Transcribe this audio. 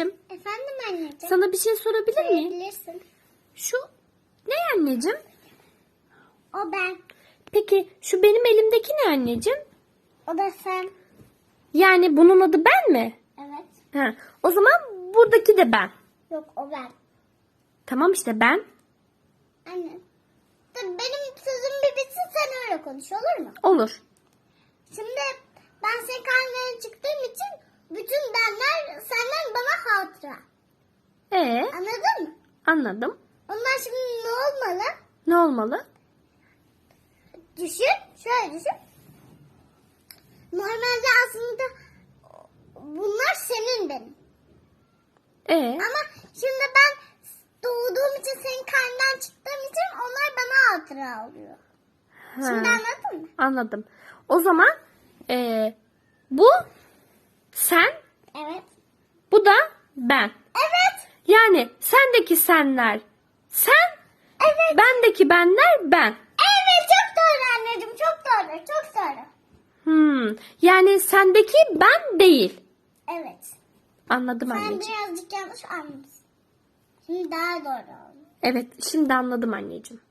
anneciğim. Efendim anneciğim. Sana bir şey sorabilir miyim? Sorabilirsin. Şu ne anneciğim? O ben. Peki şu benim elimdeki ne anneciğim? O da sen. Yani bunun adı ben mi? Evet. Ha, o zaman buradaki de ben. Yok o ben. Tamam işte ben. Anne. Benim sözüm bir bitsin sen öyle konuş olur mu? Olur. Şimdi ben senin karnına çıktığım için bütün benler senden bana hatıra. Ee, Anladın mı? anladım. Onlar şimdi ne olmalı? Ne olmalı? Düşün. Şöyle düşün. Normalde aslında bunlar senin benim. Ee, Ama şimdi ben doğduğum için senin karnından çıktığım için onlar bana hatıra oluyor. ha, Şimdi anladın mı? anladım. O zaman ee, bu sen, Evet. bu da ben. Yani sendeki senler sen, Evet. bendeki benler ben. Evet çok doğru anneciğim çok doğru çok doğru. Hmm, yani sendeki ben değil. Evet. Anladım Sen anneciğim. birazcık yanlış anlamışsın. Şimdi daha doğru oldu. Evet, şimdi anladım anneciğim.